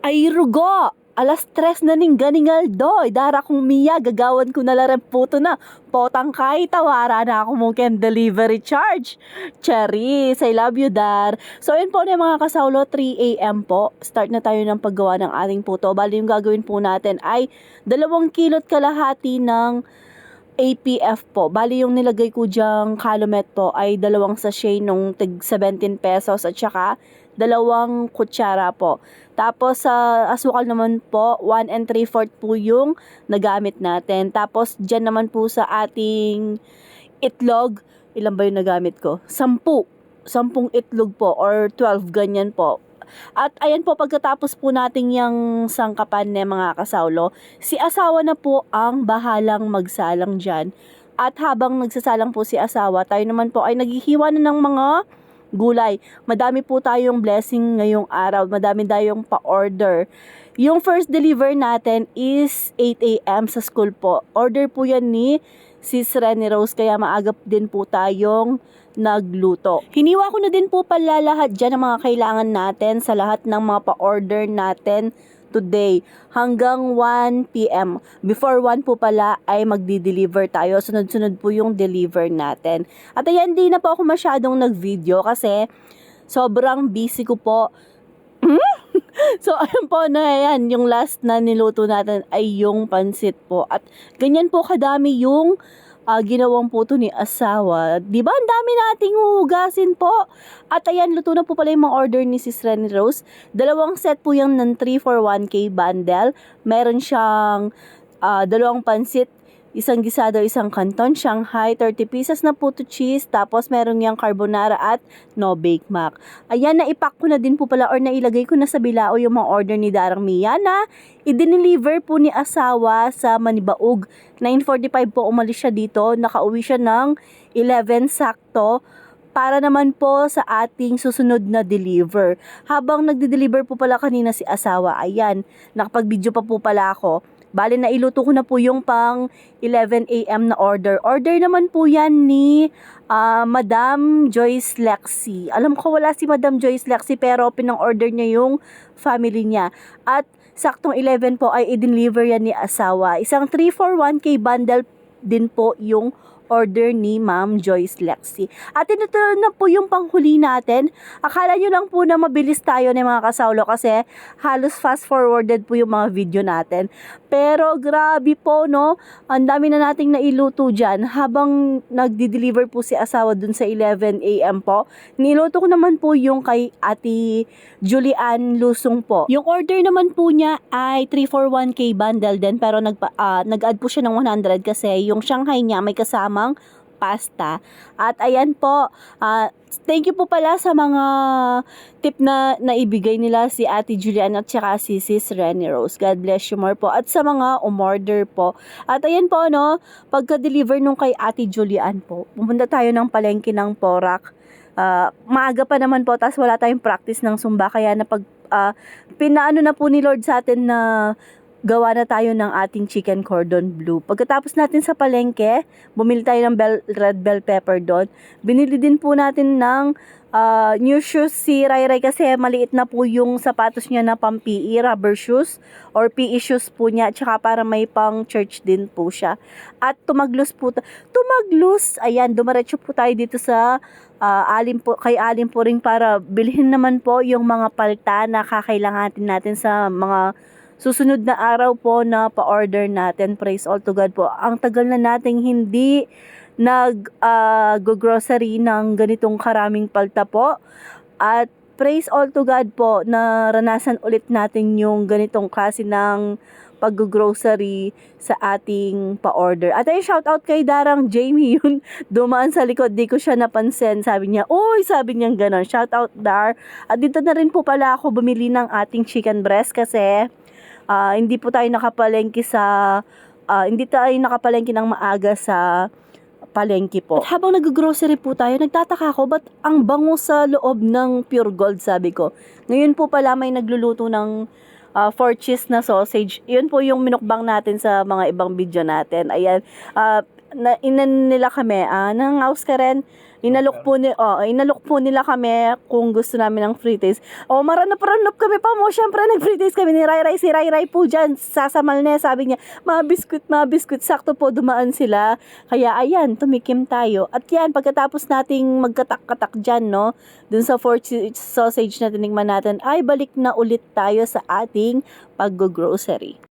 Ay rugo! Alas tres na ning ganingal doy. Dara kong miya, gagawan ko na larang puto na. Potang kay, tawara na ako mungkin delivery charge. Charis, I love you, Dar. So, yun po na mga kasaulo, 3 a.m. po. Start na tayo ng paggawa ng ating puto. Bali, yung gagawin po natin ay dalawang kilot kalahati ng APF po. Bali yung nilagay ko dyang calumet po ay dalawang sachet nung tig 17 pesos at saka dalawang kutsara po. Tapos sa asukal naman po, 1 and 3 fourth po yung nagamit natin. Tapos dyan naman po sa ating itlog, ilan ba yung nagamit ko? Sampu. Sampung itlog po or 12 ganyan po. At ayan po, pagkatapos po nating yung sangkapan na mga kasaulo, si asawa na po ang bahalang magsalang dyan. At habang nagsasalang po si asawa, tayo naman po ay naghihiwa na ng mga gulay. Madami po tayong blessing ngayong araw. Madami tayong pa-order. Yung first deliver natin is 8 a.m. sa school po. Order po yan ni Sis Rene Rose kaya maagap din po tayong nagluto. Hiniwa ko na din po pala lahat dyan ng mga kailangan natin sa lahat ng mga pa-order natin today hanggang 1 p.m. Before 1 po pala ay magdi-deliver tayo. Sunod-sunod po yung deliver natin. At ayan, di na po ako masyadong nag-video kasi sobrang busy ko po. so, ayun po na yan. Yung last na niluto natin ay yung pansit po. At ganyan po kadami yung uh, ginawang puto ni asawa. Di ba? Ang dami nating hugasin po. At ayan, luto na po pala yung mga order ni Sis Rene Rose. Dalawang set po yung ng 3 for 1K bundle. Meron siyang uh, dalawang pansit, isang gisado, isang canton, Shanghai, 30 pieces na puto cheese, tapos meron yung carbonara at no bake mac. Ayan, naipak ko na din po pala or nailagay ko na sa bilao yung mga order ni Darang Mia na i-deliver po ni asawa sa Manibaog. 9.45 po umalis siya dito, nakauwi siya ng 11 sakto para naman po sa ating susunod na deliver. Habang nagde-deliver po pala kanina si asawa, ayan, nakapag-video pa po pala ako Bali na iluto ko na po yung pang 11 a.m. na order. Order naman po yan ni uh, Madam Joyce Lexi. Alam ko wala si Madam Joyce Lexi pero pinang-order niya yung family niya. At saktong 11 po ay i-deliver yan ni asawa. Isang 3 for 1K bundle din po yung order ni Ma'am Joyce Lexi. At ito na po yung panghuli natin. Akala nyo lang po na mabilis tayo ng mga kasaulo kasi halos fast forwarded po yung mga video natin. Pero grabe po no, ang dami na nating nailuto dyan habang nagdi-deliver po si asawa dun sa 11 a.m. po. Niluto ko naman po yung kay Ate Julian Lusong po. Yung order naman po niya ay 341k bundle din pero nagpa, uh, nag-add po siya ng 100 kasi yung Shanghai niya may kasamang pasta. At ayan po, uh, thank you po pala sa mga tip na naibigay nila si Ate Julian at saka si Sis Renny Rose. God bless you more po. At sa mga umorder po. At ayan po, no, pagka-deliver nung kay Ate Julian po, pumunta tayo ng palengke ng Porak. Uh, maaga pa naman po, tapos wala tayong practice ng Zumba, kaya napag, uh, pinaano na po ni Lord sa atin na gawa na tayo ng ating chicken cordon bleu. Pagkatapos natin sa palengke, bumili tayo ng bell, red bell pepper doon. Binili din po natin ng uh, new shoes si Rai Rai kasi maliit na po yung sapatos niya na pang PE, rubber shoes or PE shoes po niya. Tsaka para may pang church din po siya. At tumaglos po, tumaglos, ayan, dumaretso po tayo dito sa uh, alim po, kay alim po rin para bilhin naman po yung mga palta na kakailangatin natin sa mga susunod na araw po na pa-order natin. Praise all to God po. Ang tagal na nating hindi nag-grocery uh, ng ganitong karaming palta po. At praise all to God po na ranasan ulit natin yung ganitong klase ng pag-grocery sa ating pa-order. At ay shout out kay Darang Jamie yun dumaan sa likod, di ko siya napansin. Sabi niya, uy, sabi niya ganon. Shout out Dar. At dito na rin po pala ako bumili ng ating chicken breast kasi uh, hindi po tayo nakapalengke sa uh, hindi tayo nakapalengke ng maaga sa palengke po. At habang nag-grocery po tayo, nagtataka ako, ba't ang bango sa loob ng Pure Gold, sabi ko. Ngayon po pala may nagluluto ng uh, four cheese na sausage. Yun po yung minukbang natin sa mga ibang video natin. Ayan, uh, na inan nila kami, ah, nangaus ka rin. Inalok po ni oh, inalok po nila kami kung gusto namin ng free taste. Oh, maranap-ranap kami pa mo. Syempre nag-free taste kami ni Rai Rai. Si Rai Rai po dyan. Sasamal na sabi niya, mga biskuit, mga biskuit. Sakto po dumaan sila. Kaya ayan, tumikim tayo. At yan, pagkatapos nating magkatak-katak dyan, no, dun sa fourth sausage na tinikman natin, ay balik na ulit tayo sa ating pag-grocery.